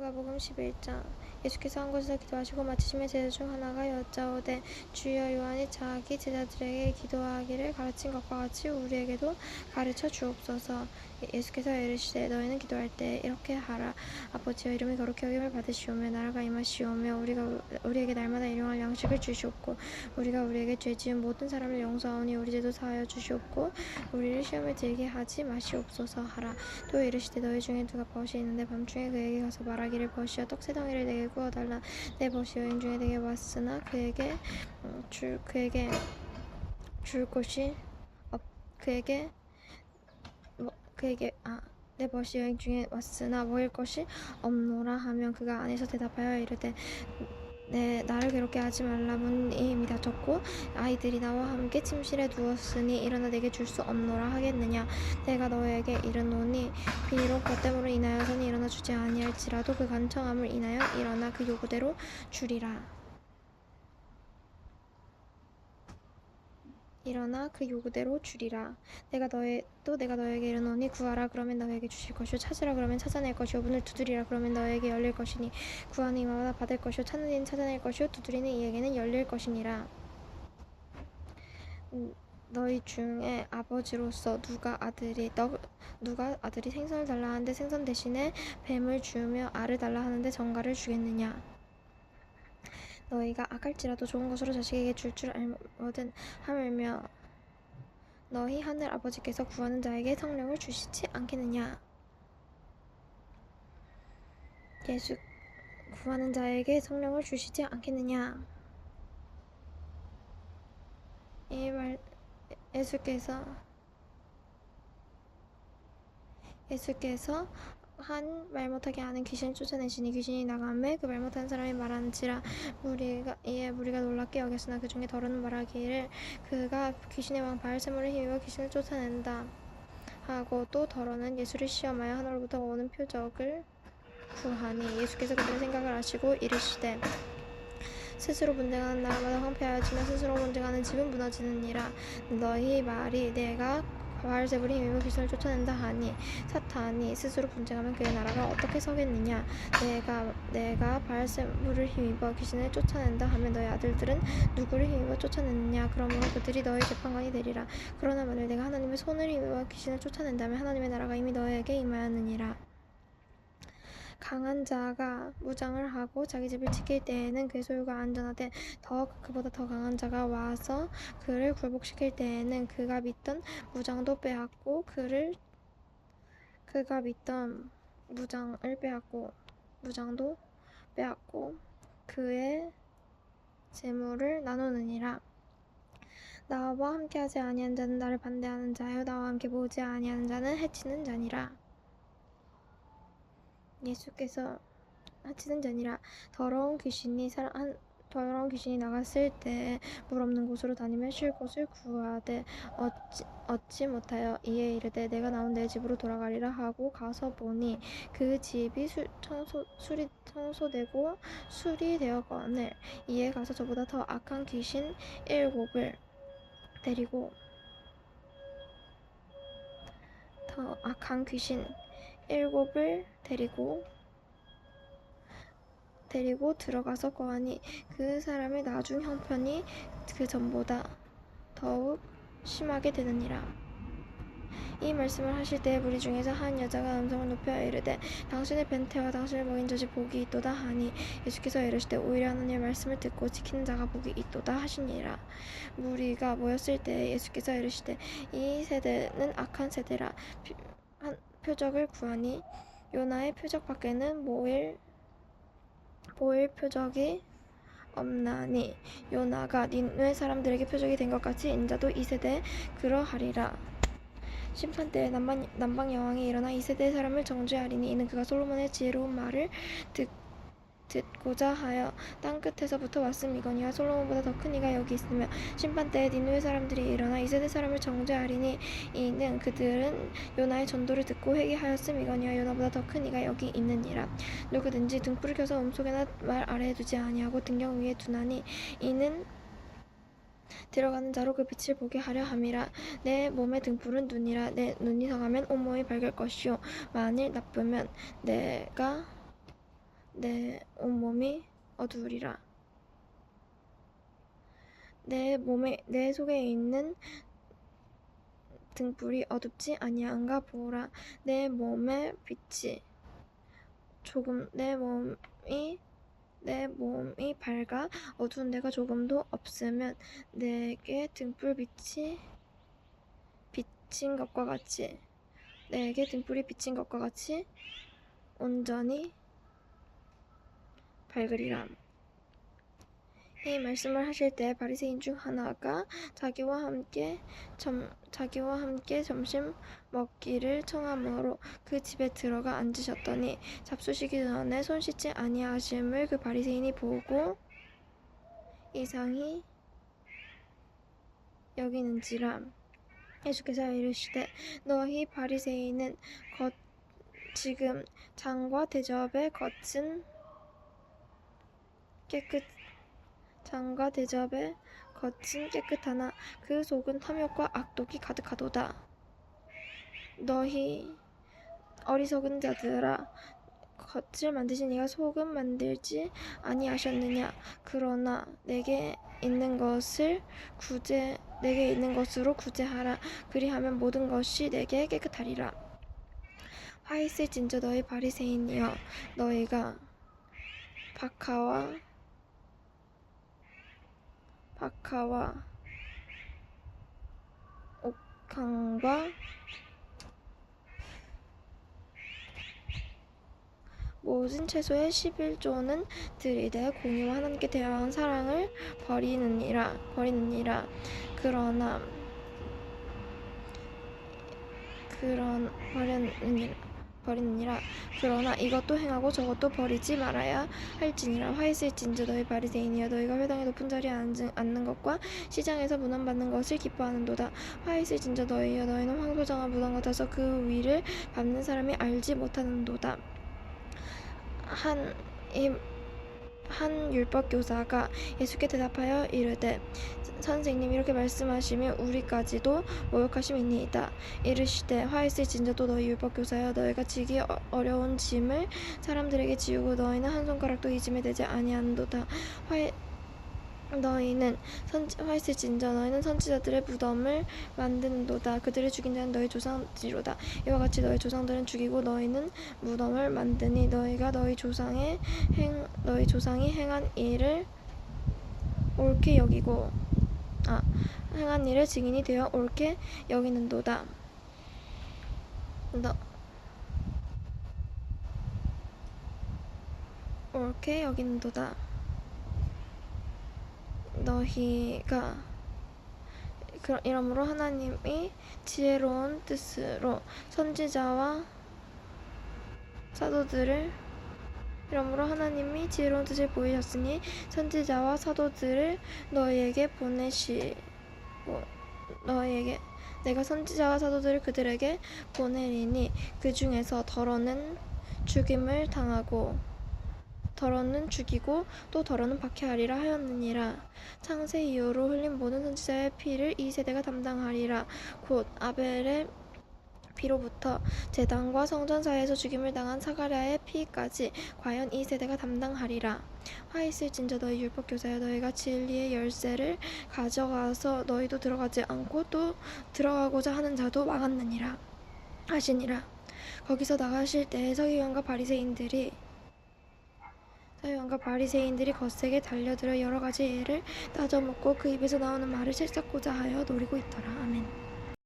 누가복음 11장 예수께서 한 곳에서 기도하시고 마치심의 제자 중 하나가 여짜오되 주여 요한이 자기 제자들에게 기도하기를 가르친 것과 같이 우리에게도 가르쳐 주옵소서 예수께서 이르시되 너희는 기도할 때 이렇게 하라. 아버지여 이름이 거룩히 여김을 받으시오며 나라가 임하시오며 우리가 우리에게 날마다 일용할 양식을 주시옵고 우리가 우리에게 죄 지은 모든 사람을 용서하오니 우리 죄도 사하여 주시옵고 우리를 시험에 들게 하지 마시옵소서 하라. 또 이르시되 너희 중에 누가 벗이 있는데 밤중에 그에게 가서 말하기를 벗이여 떡세 덩이를 내게 구워 달라. 내 벗이 여인 중에 내게 왔으나 그에게 음, 줄 그에게 줄 것이 없 그에게 뭐, 그에게 아 내 벗이 여인 중에 왔으나 먹을 것이 없노라 하면 그가 안에서 대답하여 이르되 내 나를 괴롭게 하지 말라 문이 이미 닫혔고 아이들이 나와 함께 침실에 누웠으니 일어나 내게 줄 수 없노라 하겠느냐? 내가 너에게 이르노니 비록 그 때문으로 인하여서는 일어나 주지 아니할지라도 그 간청함을 인하여 일어나 그 요구대로 주리라 일어나 그 요구대로 주리라. 내가 너의 또 내가 너에게 이르노니 구하라. 그러면 너에게 주실 것이요. 찾으라. 그러면 찾아낼 것이요. 문을 두드리라. 그러면 너에게 열릴 것이니 구하는 이마다 받을 것이요. 찾는 이는 찾아낼 것이요. 두드리는 이에게는 열릴 것이니라. 음, 너희 중에 아버지로서 누가 아들이 너 누가 아들이 생선을 달라 하는데 생선 대신에 뱀을 주며 알을 달라 하는데 정갈을 주겠느냐 너희가 악할지라도 좋은 것으로 자식에게 줄 줄 알거든 하물며 너희 하늘 아버지께서 구하는 자에게 성령을 주시지 않겠느냐? 예수 구하는 자에게 성령을 주시지 않겠느냐? 이 말 예수께서 예수께서 한 말 못하게 하는 귀신을 쫓아내시니 귀신이 나가매 그 말 못하는 사람이 말하는지라 무리가 이에 무리가 놀랍게 여겼으나 그 중에 더러는 말하기를 그가 귀신의 왕 바알세몬을 힘입어 귀신을 쫓아낸다 하고 또 더러는 예수를 시험하여 하늘로부터 오는 표적을 구하니 예수께서 그들의 생각을 아시고 이르시되 스스로 분쟁하는 나라마다 황폐하여지며 스스로 분쟁하는 집은 무너지느니라. 너희 말이 내가 바알세불이 힘입어 귀신을 쫓아낸다 하니 사탄이 스스로 분쟁하면 그의 나라가 어떻게 서겠느냐? 내가 내가 바알세불을 힘입어 귀신을 쫓아낸다 하면 너희 아들들은 누구를 힘입어 쫓아내느냐? 그러므로 그들이 너희 재판관이 되리라. 그러나 만일 내가 하나님의 손을 힘입어 귀신을 쫓아낸다면 하나님의 나라가 이미 너희에게 임하였느니라 강한 자가 무장을 하고 자기 집을 지킬 때에는 그의 소유가 안전하되 더 그보다 더 강한 자가 와서 그를 굴복시킬 때에는 그가 믿던 무장도 빼앗고 그를 그가 믿던 무장을 빼앗고 무장도 빼앗고 그의 재물을 나누느니라. 나와 함께하지 아니한 자는 나를 반대하는 자요. 나와 함께 모지 아니하는 자는 해치는 자니라 예수께서 하치는 자니라. 더러운 귀신이 사 한, 더러운 귀신이 나갔을 때 물 없는 곳으로 다니며 쉴 곳을 구하되 얻지, 얻지 못하여 이에 이르되 내가 나온 내 집으로 돌아가리라 하고 가서 보니 그 집이 수, 청소, 수리, 청소되고 수리되었거늘. 이에 가서 저보다 더 악한 귀신 일곱을 데리고 더 악한 귀신 일곱을 데리고 데리고 들어가서 거하니 그 사람의 나중 형편이 그 전보다 더욱 심하게 되느니라. 이 말씀을 하실 때 무리 중에서 한 여자가 음성을 높여 이르되 당신의 벤테와 당신을 먹인 자지 복이 있도다 하니 예수께서 이르시되 오히려 하나님의 말씀을 듣고 지키는 자가 복이 있도다 하시니라 무리가 모였을 때 예수께서 이르시되 이 세대는 악한 세대라 한 표적을 구하니 요나의 표적 밖에는 모일 보일 표적이 없나니 요나가 니누의 사람들에게 표적이 된 것 같이 인자도 이 세대에 그러하리라. 심판 때에 남방, 남방 여왕이 일어나 이 세대의 사람을 정죄하리니 이는 그가 솔로몬의 지혜로운 말을 듣, 듣고자 하여 땅 끝에서부터 왔음이거니와 솔로몬보다 더 큰 이가 여기 있으며 심판 때에 니누의 사람들이 일어나 이 세대 사람을 정죄하리니 이는 그들은 요나의 전도를 듣고 회개하였음이거니와 요나보다 더 큰 이가 여기 있느니라. 누구든지 등불을 켜서 음속에나 말 아래에 두지 아니하고 등경 위에 두나니 이는 들어가는 자로 그 빛을 보게 하려 함이라. 내 몸의 등불은 눈이라. 내 눈이 성하면 온몸이 밝을 것이요. 만일 나쁘면 내가 내 온몸이 어두우리라. 내 몸에 내 속에 있는 등불이 어둡지 아니한가 보라. 내 몸의 빛이 조금 내 몸이 내 몸이 밝아 어두운 데가 조금도 없으면 내게 등불 빛이 비친 것과 같이 내게 등불이 비친 것과 같이 온전히 밝으리라. 이 말씀을 하실 때 바리새인 중 하나가 자기와 함께 점 자기와 함께 점심 먹기를 청함으로 그 집에 들어가 앉으셨더니 잡수시기 전에 손 씻지 아니하심을 그 바리새인이 보고 이상히 여기는지라 예수께서 이르시되 너희 바리새인은 겉 지금 장과 대접의 겉은 깨끗 장과 대접의 겉은 깨끗하나 그 속은 탐욕과 악독이 가득하도다. 너희 어리석은 자들아 겉을 만드신 이가 속은 만들지 아니하셨느냐? 그러나 내게 있는 것을 구제 내게 있는 것으로 구제하라. 그리하면 모든 것이 내게 깨끗하리라. 화 있을 진저 너희 바리새인이여 너희가 박하와 박하와 옥황과 모든 채소의 11조는 들이되 공의와 하나님께 대한 사랑을 버리느니라 버리느니라. 그러나 그런 버렸느니라 버리느니라. 그러나 이것도 행하고 저것도 버리지 말아야 할지니라. 화 있을진저 너희 바리새인이여 너희가 회당의 높은 자리에 앉은, 앉는 것과 시장에서 문안받는 것을 기뻐하는도다. 화 있을진저 너희여 너희는 황소장한 무덤 같아서 그 위를 밟는 사람이 알지 못하는도다. 한, 이, 한 율법 교사가 예수께 대답하여 이르되 선생님 이렇게 말씀하시면 우리까지도 모욕하심이니이다. 이르시되 화 있을 진저도 너희 율법 교사여 너희가 지기 어- 어려운 짐을 사람들에게 지우고 너희는 한 손가락도 이 짐에 대지 아니하는도다. 화 너희는 선지, 화 있을 진저 너희는 선지자들의 무덤을 만드는도다. 그들을 죽인 자는 너희 조상지로다. 이와 같이 너희 조상들은 죽이고 너희는 무덤을 만드니 너희가 너희 조상의 행 너희 조상이 행한 일을 옳게 여기고 아 행한 일의 증인이 되어 옳게 여기는도다. 너 옳게 여기는도다 너희가 그러, 이러므로 하나님이 지혜로운 뜻으로 선지자와 사도들을 이러므로 하나님이 지혜로운 뜻을 보이셨으니 선지자와 사도들을 너희에게 보내시고 너희에게 내가 선지자와 사도들을 그들에게 보내리니 그 중에서 더러는 죽임을 당하고 더러는 죽이고 또 더러는 박해하리라 하였느니라. 창세 이후로 흘린 모든 선지자의 피를 이 세대가 담당하리라. 곧 아벨의 피로부터 제단과 성전 사이에서 죽임을 당한 사가랴의 피까지 과연 이 세대가 담당하리라. 화 있을 진저 너희 율법 교사여 너희가 진리의 열쇠를 가져가서 너희도 들어가지 않고 또 들어가고자 하는 자도 막았느니라 하시니라. 거기서 나가실 때 서기관과 바리새인들이 서기관과 바리새인들이 거세게 달려들어 여러 가지 예를 따져먹고 그 입에서 나오는 말을 채찍고자 하여 노리고 있더라. 아멘